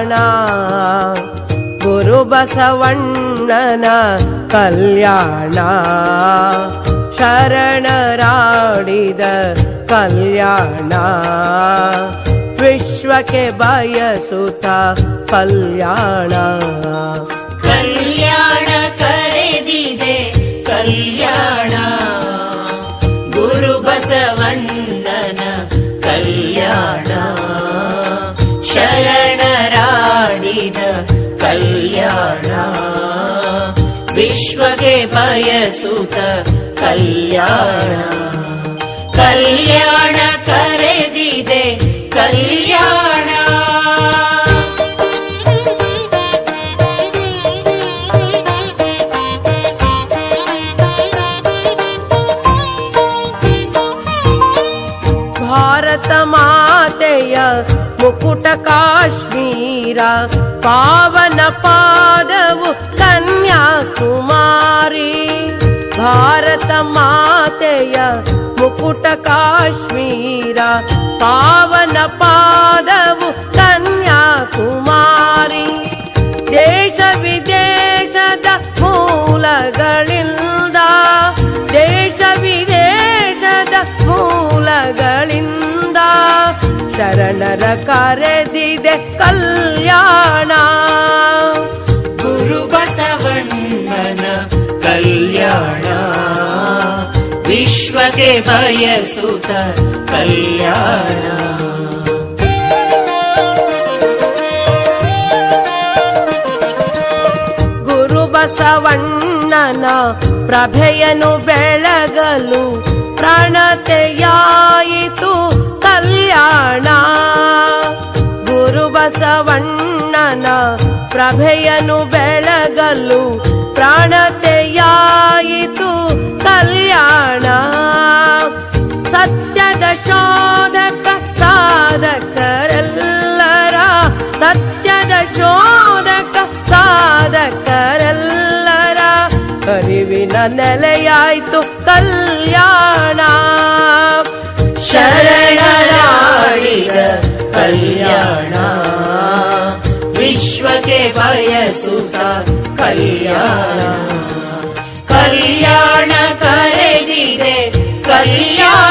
ಕಲ್ಯಾಣ. ಗುರು ಬಸವಣ್ಣನ ಕಲ್ಯಾಣ. ಶರಣರಾಡಿದ ಕಲ್ಯಾಣ. ವಿಶ್ವಕ್ಕೆ ಬಯಸುತ ಕಲ್ಯಾಣ. ಕಲ್ಯಾಣ ಕರೆದಿದೆ ಕಲ್ಯಾಣ. ಗುರು ಬಸವಣ್ಣನ ಕಲ್ಯಾಣ. ಕಲ್ಯಾಣ. ವಿಶ್ವಗೆ ಬಯಸುತ್ತ ಕಲ್ಯಾಣ. ಕಲ್ಯಾಣ ಕರೆದಿದೆ ಕಲ್ಯಾಣ ಮಾತೆಯ ಮುಕುಟ ಕಾಶ್ಮೀರ, ಪಾವನ ಪಾದವು ಕನ್ಯಾಕುಮಾರಿ ದೇಶ ವಿದೇಶದ ಮೂಲಗಳಿಂದ, ದೇಶ ವಿದೇಶದ ಮೂಲಗಳಿಂದ, ಶರಣರ ಕರೆದಿದೆ ಕಲ್ಯಾಣ. ವಿಶ್ವಕ್ಕೆ ಬಯಸುತ್ತ ಕಲ್ಯಾಣ. ಗುರು ಬಸವಣ್ಣನ ಪ್ರಭೆಯನು ಬೆಳಗಲು ಪ್ರಣತೆಯಾಯಿತು ಕಲ್ಯಾಣ. ಗುರು ಬಸವಣ್ಣನ ಪ್ರಭೆಯನು ಬೆಳಗಲು ಪ್ರಾಣತೆಯಾಯಿತು ಕಲ್ಯಾಣ. ಸತ್ಯದ ಶೋಧಕ, ಸಾಧಕರೆಲ್ಲರ ಸತ್ಯದ ಶೋಧಕ, ಸಾಧಕರೆಲ್ಲರ ಅರಿವಿನ ನೆಲೆಯಾಯ್ತು ಕಲ್ಯಾಣ. ಶರಣರಾಡಿದ ಕಲ್ಯಾಣ. ವಿಶ್ವಕ್ಕೆ ಬಯಸುತ್ತ ಕಲ್ಯಾಣ. ಕಲ್ಯಾಣ ಕರೆದಿದೆ ಕಲ್ಯಾಣ.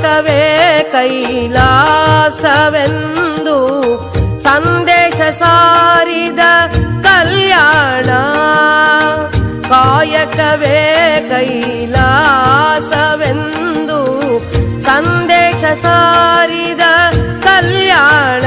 ಕಾಯಕವೇ ಕೈಲಾಸವೆಂದು ಸಂದೇಶ ಸಾರಿದ ಕಲ್ಯಾಣ. ಕಾಯಕವೇ ಕೈಲಾಸವೆಂದು ಸಂದೇಶ ಸಾರಿದ ಕಲ್ಯಾಣ.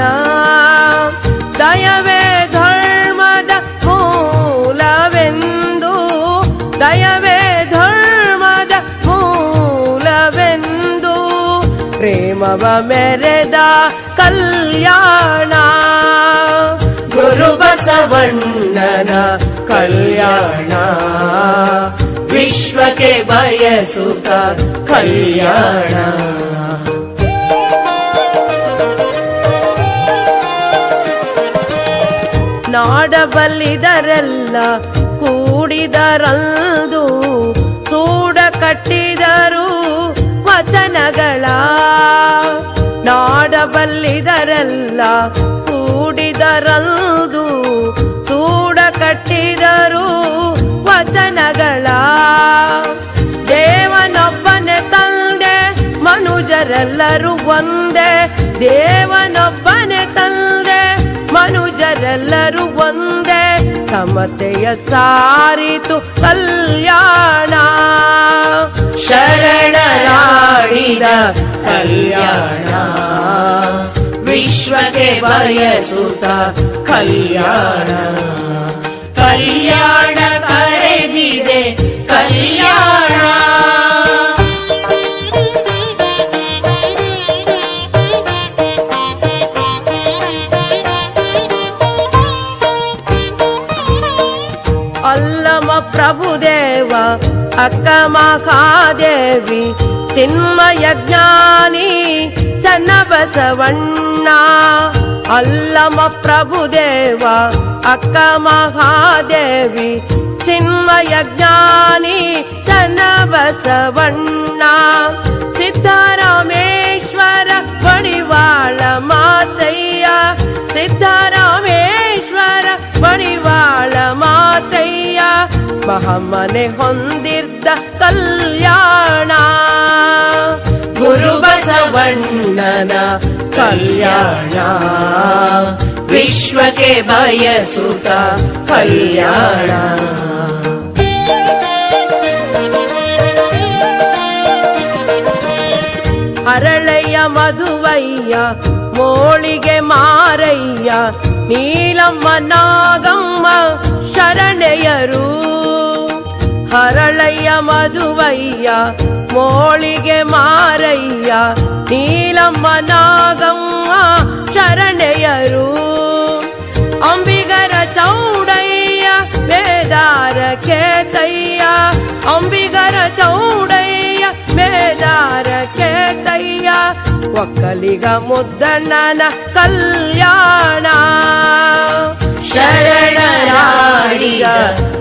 ಪ್ರೇಮವ ಮೆರೆದ ಕಲ್ಯಾಣ. ಗುರು ಬಸವಣ್ಣನ ಕಲ್ಯಾಣ. ವಿಶ್ವಕ್ಕೆ ಬಯಸುತ್ತ ಕಲ್ಯಾಣ. ನಾಡಬಲ್ಲಿದರೆಲ್ಲ ಕೂಡಿದರಂದು ಸೂಡ ಕಟ್ಟಿದರು ನಾಡಬಲ್ಲಿದರೆಲ್ಲ ಕೂಡಿದರಂದು ಸೂಡ ಕಟ್ಟಿದರು ವಚನಗಳ. ದೇವನೊಬ್ಬನೆ ತಂದೆ, ಮನುಜರೆಲ್ಲರೂ ಒಂದೇ. ದೇವನೊಬ್ಬನೆ ತಂದೆ, ಮನುಜರೆಲ್ಲರೂ ಒಂದೇ. ಸಮತೆಯ ಸಾರಿತು ಕಲ್ಯಾಣ. ಶರಣರಾಡಿದ ಕಲ್ಯಾಣ. ವಿಶ್ವಕ್ಕೆ ಬಯಸುತ್ತ ಕಲ್ಯಾಣ. ಕಲ್ಯಾಣ ಕರೆದಿದೆ ಕಲ್ಯಾಣ. ಅಲ್ಲಮ ಪ್ರಭುದೇವ ಅಕ್ಕ ಮಹಾದೇವಿ ಚಿನ್ಮಯ ಜ್ಞಾನಿ ಚನ್ನಬಸವಣ್ಣ ಅಲ್ಲಮ ಪ್ರಭುದೇವ ಅಕ್ಕ ಮಹಾದೇವಿ ಚಿನ್ಮಯ ಜ್ಞಾನಿ ಚನ್ನಬಸವಣ್ಣ ಸಿದ್ದರಾಮೇಶ್ವರ ಬಡಿವಾಳ ಮಾತಯ್ಯ ಸಿದ್ದರಾಮೇಶ್ವರ ಬಡಿವಾಳ ಮಾತಯ್ಯ ಮಹಮ್ಮನೆ ಹೊಂದಿದ್ದ ಬಸವಣ್ಣನ ಕಲ್ಯಾಣ ವಿಶ್ವಕ್ಕೆ ಬಯಸುತ್ತ ಕಲ್ಯಾಣ ಅರಳಯ್ಯ ಮಧುವಯ್ಯ ಮೋಳಿಗೆ ಮಾರಯ್ಯ ನೀಲಮ್ಮ ನಾಗಮ್ಮ ಮಧುವಯ್ಯ, ಮೋಳಿಗೆ ಮಾರಯ್ಯ, ನೀಲಮ್ಮ ನಾಗಮ್ಮ ಶರಣೆಯರು. ಅಂಬಿಗರ ಚೌಡಯ್ಯ, ಬೇದಾರ ಕೇತಯ್ಯ. ಅಂಬಿಗರ ಚೌಡಯ್ಯ, ಬೇದಾರ ಕೇತಯ್ಯ. ಒಕ್ಕಲಿಗ ಮುದ್ದಣ್ಣನ ಕಲ್ಯಾಣ. ಶರಣರಾಡಿದ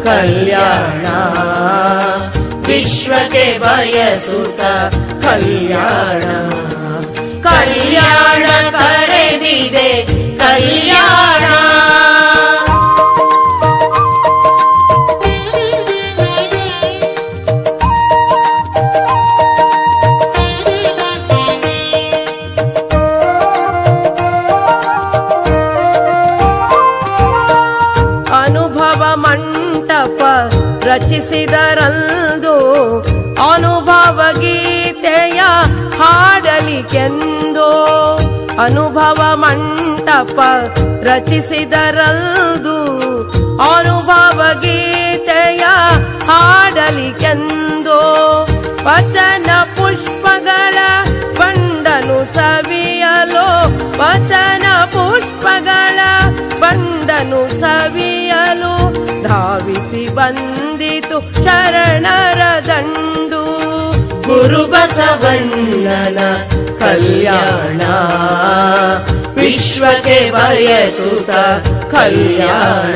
ಕಲ್ಯಾಣ. ವಿಶ್ವಕ್ಕೆ ಬಯಸುತ್ತ ಕಲ್ಯಾಣ. ಕಲ್ಯಾಣ ಕರೆದಿದೆ ಕಲ್ಯಾಣ. ರಚಿಸಿದರಂದು ಅನುಭವ ಗೀತೆಯ ಹಾಡಲಿಕೆಂದೋ ಅನುಭವ ಮಂಟಪ ರಚಿಸಿದರಲ್ದು ಅನುಭವ ಗೀತೆಯ ಹಾಡಲಿಕೆಂದೋ ವಚನ ಬಂದಿತು ಶರಣರ ದಂಡು. ಗುರು ಬಸವಣ್ಣನ ಕಲ್ಯಾಣ. ವಿಶ್ವಕ್ಕೆ ಬಯಸುತ್ತ ಕಲ್ಯಾಣ.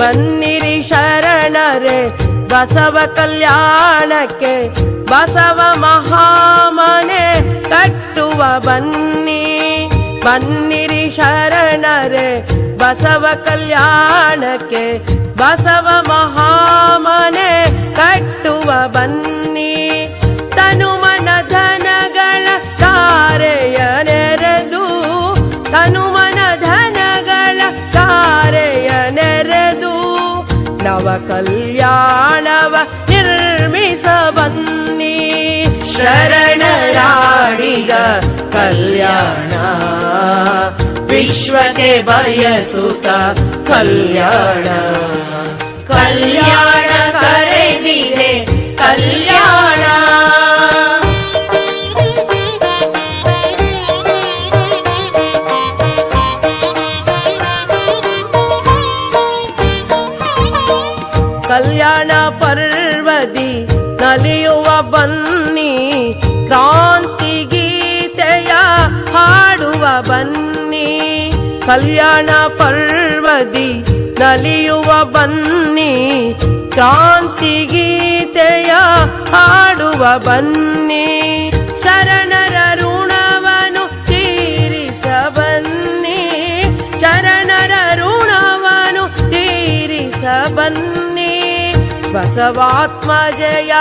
ಬನ್ನಿರಿ ಶರಣರೆ, ಬಸವ ಕಲ್ಯಾಣಕ್ಕೆ, ಬಸವ ಮಹಾಮನೆ ಕಟ್ಟುವ ಬನ್ನಿ. ಬನ್ನಿರಿ ಶರಣರೆ, ಬಸವ ಕಲ್ಯಾಣಕ್ಕೆ, ಬಸವ ಮಹಾಮನೆ ಕಟ್ಟುವ ಬನ್ನಿ. ತನುಮನ ಧನಗಳ ತಾರೆಯ ನೆರೆದು ತನುಮನ ಧನಗಳ ತಾರೆಯ ನೆರೆದು ನವ ಕಲ್ಯಾಣವ ನಿರ್ಮಿಸ ಬನ್ನಿ ಶರಣರಾಡಿದ ಕಲ್ಯಾಣ. ವಿಶ್ವಕ್ಕೆ ಬಯಸುತ್ತ ಕಲ್ಯಾಣ. ಕಲ್ಯಾಣ ಕರೆದಿದೆ ಕಲ್ಯಾಣ. ಕಲ್ಯಾಣ ಪರ್ವದಿ ನಲಿಯುವ ಬನ್ನಿ ಕ್ರಾಂತಿಗೆ ಹಾಡುವ ಬನ್ನಿ, ಕಲ್ಯಾಣ ಪರ್ವದಿ ನಲಿಯುವ ಬನ್ನಿ, ಕ್ರಾಂತಿ ಗೀತೆಯ ಹಾಡುವ ಬನ್ನಿ, ಶರಣರ ಋಣವನು ತೀರಿಸ ಬನ್ನಿ ಶರಣರ ಋಣವನು ತೀರಿಸ ಬನ್ನಿ ಬಸವಾತ್ಮ ಜಯ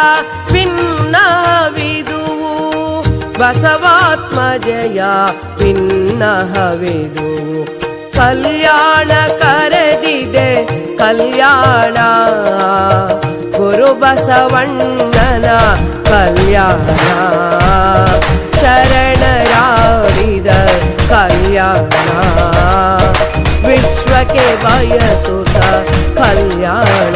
ಭಿನ್ನವಿದುವು ಬಸವಾತ್ಮ ಜಯ ಭಿನ್ನಹವಿದುವು ಕಲ್ಯಾಣ ಕರೆದಿದೆ ಕಲ್ಯಾಣ. ಗುರು ಬಸವಣ್ಣನ ಕಲ್ಯಾಣ. ಶರಣರಾಡಿದ ಕಲ್ಯಾಣ. ವಿಶ್ವಕ್ಕೆ ಬಯಸುತ್ತ ಕಲ್ಯಾಣ.